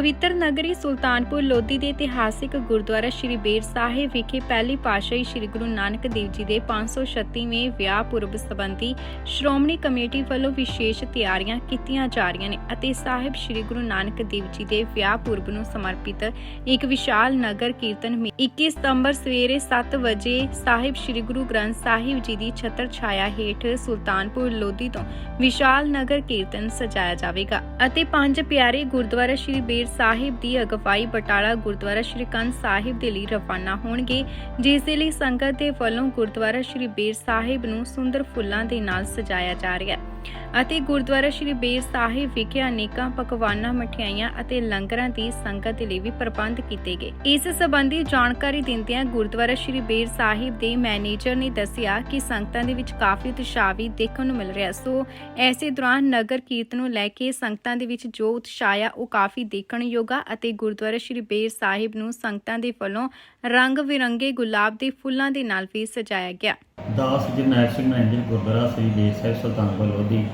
ਪਵਿੱਤਰ ਨਗਰੀ ਸੁਲਤਾਨਪੁਰ ਲੋਧੀ ਦੇ ਇਤਿਹਾਸਿਕ ਗੁਰਦੁਆਰਾ ਸ਼੍ਰੀ ਬੇਰ ਸਾਹਿਬ ਵਿਖੇ ਪਹਿਲੀ ਪਾਤਸ਼ਾਹੀ ਸ਼੍ਰੀ ਗੁਰੂ ਨਾਨਕ ਦੇਵ ਜੀ ਦੇ 536ਵੇਂ ਵਿਆਹ ਪੁਰਬ ਸੰਬੰਧੀ ਸ਼੍ਰੋਮਣੀ ਕਮੇਟੀ ਵੱਲੋਂ ਵਿਸ਼ੇਸ਼ ਤਿਆਰੀਆਂ ਕੀਤੀਆਂ ਜਾ ਰਹੀਆਂ ਨੇ ਅਤੇ ਸਾਹਿਬ ਸ਼੍ਰੀ ਗੁਰੂ ਨਾਨਕ ਦੇਵ ਜੀ ਦੇ ਵਿਆਹ ਪੁਰਬ ਨੂੰ ਸਮਰਪਿਤ ਇੱਕ ਵਿਸ਼ਾਲ ਨਗਰ ਕੀਰਤਨ ਮੀ- 21 ਸਤੰਬਰ ਸਵੇਰੇ 7 ਵਜੇ ਸਾਹਿਬ ਸ਼੍ਰੀ ਗੁਰੂ ਗ੍ਰੰਥ ਸਾਹਿਬ ਜੀ ਦੀ ਛਤਰ ਛਾਇਆ ਹੇਠ ਸੁਲਤਾਨਪੁਰ ਲੋਧੀ ਤੋਂ ਵਿਸ਼ਾਲ ਨਗਰ ਕੀਰਤਨ ਸਜਾਇਆ ਜਾਵੇਗਾ ਅਤੇ ਪੰਜ ਪਿਆਰੇ ਗੁਰਦੁਆਰਾ ਸ਼੍ਰੀ ਬੇਰ ਸਾਹਿਬ ਦੀ ਅਗਵਾਈ ਬਟਾਲਾ ਗੁਰਦੁਆਰਾ ਸ਼੍ਰੀ ਕੰਨ ਸਾਹਿਬ ਦੇ ਲਈ ਰਵਾਨਾ ਹੋਣਗੇ, ਜਿਸ ਦੇ ਲਈ ਸੰਗਤ ਦੇ ਵੱਲੋਂ ਗੁਰਦੁਆਰਾ ਸ਼੍ਰੀ ਬੇਰ ਸਾਹਿਬ ਨੂੰ ਸੁੰਦਰ ਫੁੱਲਾਂ ਦੇ ਨਾਲ ਸਜਾਇਆ ਜਾ ਰਿਹਾ ਹੈ। ਅਤੇ ਗੁਰਦੁਆਰਾ ਸ਼੍ਰੀ ਬੇਰ ਸਾਹਿਬ ਵਿਖੇ ਅਨੇਕਾਂ ਪਕਵਾਨਾਂ, ਮਠਿਆਈਆਂ ਅਤੇ ਲੰਗਰਾਂ ਦੀ ਸੰਗਤ ਲਈ ਵੀ ਪ੍ਰਬੰਧ ਕੀਤੇ ਗਏ। ਇਸ ਸੰਬੰਧੀ ਜਾਣਕਾਰੀ ਦਿੰਦਿਆਂ ਗੁਰਦੁਆਰਾ ਸ਼੍ਰੀ ਬੇਰ ਸਾਹਿਬ ਦੇ ਮੈਨੇਜਰ ਨੇ ਦੱਸਿਆ ਕਿ ਸੰਗਤਾਂ ਦੇ ਵਿੱਚ ਕਾਫੀ ਉਤਸ਼ਾਹ ਵੀ ਦੇਖਣ ਨੂੰ ਮਿਲ ਰਿਹਾ। ਸੋ ਐਸੇ ਦੌਰਾਨ ਨਗਰ ਕੀਰਤਨ ਨੂੰ ਲੈ ਕੇ ਸੰਗਤਾਂ ਦੇ ਵਿੱਚ ਜੋ ਉਤਸ਼ਾਹ ਆ ਉਹ ਕਾਫੀ ਦੇਖਣ ਯੋਗਾ ਅਤੇ ਗੁਰਦੁਆਰਾ ਸ਼੍ਰੀ ਬੇਰ ਸਾਹਿਬ ਨੂੰ ਸੰਗਤਾਂ ਦੇ ਵੱਲੋਂ ਰੰਗ ਬਿਰੰਗੇ ਗੁਲਾਬ ਦੇ ਫੁੱਲਾਂ ਦੇ ਨਾਲ ਵੀ ਸਜਾਇਆ ਗਿਆ। ਦਾਸ ਜਰਨੈਲ ਸਿੰਘ, ਮੈਨੇਜਰ ਗੁਰਦੁਆਰਾ ਸ੍ਰੀ ਬੇਰ ਸਾਹਿਬ, ਸੁਲਤਾਨਪੁਰ ਲੋਧੀ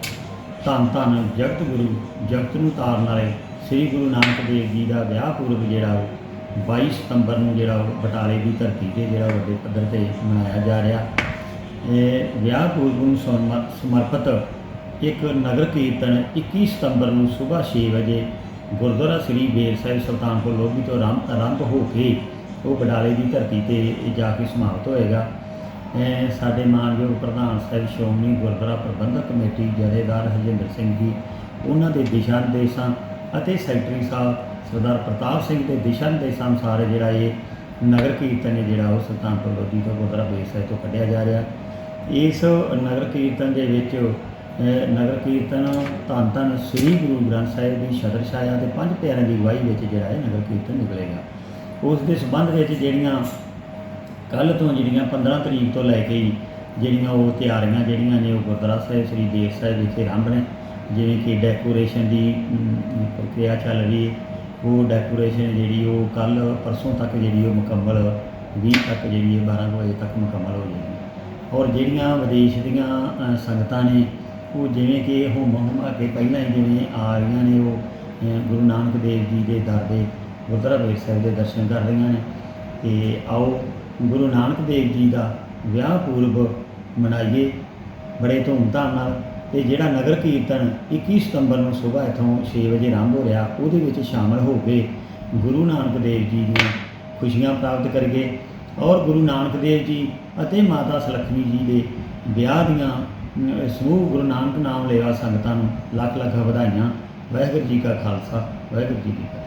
ਧੰਨ ਧੰਨ ਜਗਤ ਗੁਰੂ, ਜਗਤ ਨੂੰ ਤਾਰਨ ਵਾਲੇ ਸ੍ਰੀ ਗੁਰੂ ਨਾਨਕ ਦੇਵ ਜੀ ਦਾ ਵਿਆਹ ਪੁਰਬ ਜਿਹੜਾ ਉਹ 22 ਸਤੰਬਰ ਨੂੰ ਜਿਹੜਾ ਉਹ ਬਟਾਲੇ ਦੀ ਧਰਤੀ ਤੇ ਜਿਹੜਾ ਵੱਡੇ ਪੱਧਰ ਤੇ ਮਨਾਇਆ ਜਾ ਰਿਹਾ। ਇਹ ਵਿਆਹ ਪੁਰਬ ਨੂੰ ਸਮਰਪਿਤ ਇੱਕ ਨਗਰ ਕੀਰਤਨ 21 ਸਤੰਬਰ ਨੂੰ ਸਵੇਰ 6 ਵਜੇ ਗੁਰਦੁਆਰਾ ਸ੍ਰੀ ਬੇਰ ਸਾਹਿਬ ਸੁਲਤਾਨਪੁਰ ਲੋਧੀ ਤੋਂ ਆਰੰਭ ਆਰੰਭ ਹੋ ਕੇ ਉਹ ਬਟਾਲੇ ਦੀ ਧਰਤੀ ਤੇ ਜਾ ਕੇ ਸਮਾਪਤ ਹੋਏਗਾ। ਸਾਡੇ ਮਾਨਯੋਗ ਪ੍ਰਧਾਨ ਸਾਹਿਬ ਸ਼੍ਰੋਮਣੀ ਗੁਰਦੁਆਰਾ ਪ੍ਰਬੰਧਕ ਕਮੇਟੀ ਜਥੇਦਾਰ ਹਰਜਿੰਦਰ ਸਿੰਘ ਜੀ, ਉਹਨਾਂ ਦੇ ਦਿਸ਼ਾ ਨਿਰਦੇਸ਼ਾਂ ਅਤੇ ਸੈਕਟਰੀ ਸਾਹਿਬ ਸਰਦਾਰ ਪ੍ਰਤਾਪ ਸਿੰਘ ਦੇ ਦਿਸ਼ਾ ਨਿਰਦੇਸ਼ਾਂ ਅਨੁਸਾਰ ਜਿਹੜਾ ਇਹ ਨਗਰ ਕੀਰਤਨ ਹੈ ਜਿਹੜਾ ਉਹ ਸੁਲਤਾਨਪੁਰ ਲੋਧੀ ਤੋਂ ਗੁਰਦੁਆਰਾ ਬੇਸ ਸਾਹਿਬ ਤੋਂ ਕੱਢਿਆ ਜਾ ਰਿਹਾ। ਇਸ ਨਗਰ ਕੀਰਤਨ ਦੇ ਵਿੱਚ ਨਗਰ ਕੀਰਤਨ ਧੰਨ ਧੰਨ ਸ੍ਰੀ ਗੁਰੂ ਗ੍ਰੰਥ ਸਾਹਿਬ ਦੀ ਛਤਰ ਛਾਇਆ ਤੇ ਪੰਜ ਪਿਆਰਿਆਂ ਦੀ ਅਗਵਾਈ ਵਿੱਚ ਜਿਹੜਾ ਇਹ ਨਗਰ ਕੀਰਤਨ ਨਿਕਲੇਗਾ। ਉਸ ਦੇ ਸੰਬੰਧ ਵਿੱਚ ਜਿਹੜੀਆਂ ਕੱਲ ਤੋਂ ਜਿਹੜੀਆਂ 15 ਤਰੀਕ ਤੋਂ ਲੈ ਕੇ ਜਿਹੜੀਆਂ ਉਹ ਤਿਆਰੀਆਂ ਜਿਹੜੀਆਂ ਨੇ ਉਹ ਗੁਰਦੁਆਰਾ ਸਾਹਿਬ ਸ੍ਰੀ ਦੇਵ ਸਾਹਿਬ ਵਿਖੇ ਆਰੰਭ ਨੇ, ਜਿਵੇਂ ਕਿ ਡੈਕੋਰੇਸ਼ਨ ਦੀ ਪ੍ਰਕਿਰਿਆ ਚੱਲ ਰਹੀ ਹੈ। ਉਹ ਡੈਕੋਰੇਸ਼ਨ ਜਿਹੜੀ ਉਹ ਕੱਲ ਪਰਸੋਂ ਤੱਕ ਜਿਹੜੀ ਉਹ ਮੁਕੰਮਲ 20 ਤੱਕ ਜਿਹੜੀ ਹੈ 12 ਵਜੇ ਤੱਕ ਮੁਕੰਮਲ ਹੋ ਜਾਏਗੀ। ਔਰ ਜਿਹੜੀਆਂ ਵਿਦੇਸ਼ ਦੀਆਂ ਸੰਗਤਾਂ ਨੇ, ਉਹ ਜਿਵੇਂ ਕਿ ਹੋਮ ਹੁਮਾ ਕੇ ਪਹਿਲਾਂ ਹੀ ਜਿਵੇਂ ਆ ਰਹੀਆਂ ਨੇ ਉਹ ਗੁਰੂ ਨਾਨਕ ਦੇਵ ਜੀ ਦੇ ਦਰ ਦੇ ਗੁਰਦੁਆਰਾ ਬੇਰ ਸਾਹਿਬ ਦੇ ਦਰਸ਼ਨ ਕਰ ਰਹੀਆਂ ਨੇ। ਤੇ ਆਓ ਗੁਰੂ ਨਾਨਕ ਦੇਵ ਜੀ ਦਾ ਵਿਆਹ ਪੂਰਬ ਮਨਾਈਏ। ਬੜੇ ਧੂਮਧਾਮ ਨਾਲ ਤੇ ਜਿਹੜਾ ਨਗਰ ਕੀਰਤਨ 21 ਸਤੰਬਰ ਨੂੰ ਸਵੇਰ ਇੱਥੋਂ 6 ਵਜੇ ਆਰੰਭ ਹੋ ਰਿਹਾ, ਉਹਦੇ ਵਿੱਚ ਸ਼ਾਮਲ ਹੋ ਕੇ ਗੁਰੂ ਨਾਨਕ ਦੇਵ ਜੀ ਦੀਆਂ ਖੁਸ਼ੀਆਂ ਪ੍ਰਾਪਤ ਕਰੀਏ। ਔਰ ਗੁਰੂ ਨਾਨਕ ਦੇਵ ਜੀ ਅਤੇ ਮਾਤਾ ਸੁਲੱਖਣੀ ਜੀ ਦੇ ਵਿਆਹ ਦੀਆਂ ਸਮੂਹ ਗੁਰੂ ਨਾਨਕ ਨਾਮ ਲੇਵਾ ਸੰਗਤਾਂ ਨੂੰ ਲੱਖ ਲੱਖ ਵਧਾਈਆਂ। ਵਾਹਿਗੁਰੂ ਜੀ ਕਾ ਖਾਲਸਾ, ਵਾਹਿਗੁਰੂ ਜੀ ਕੀ ਫਤਿਹ।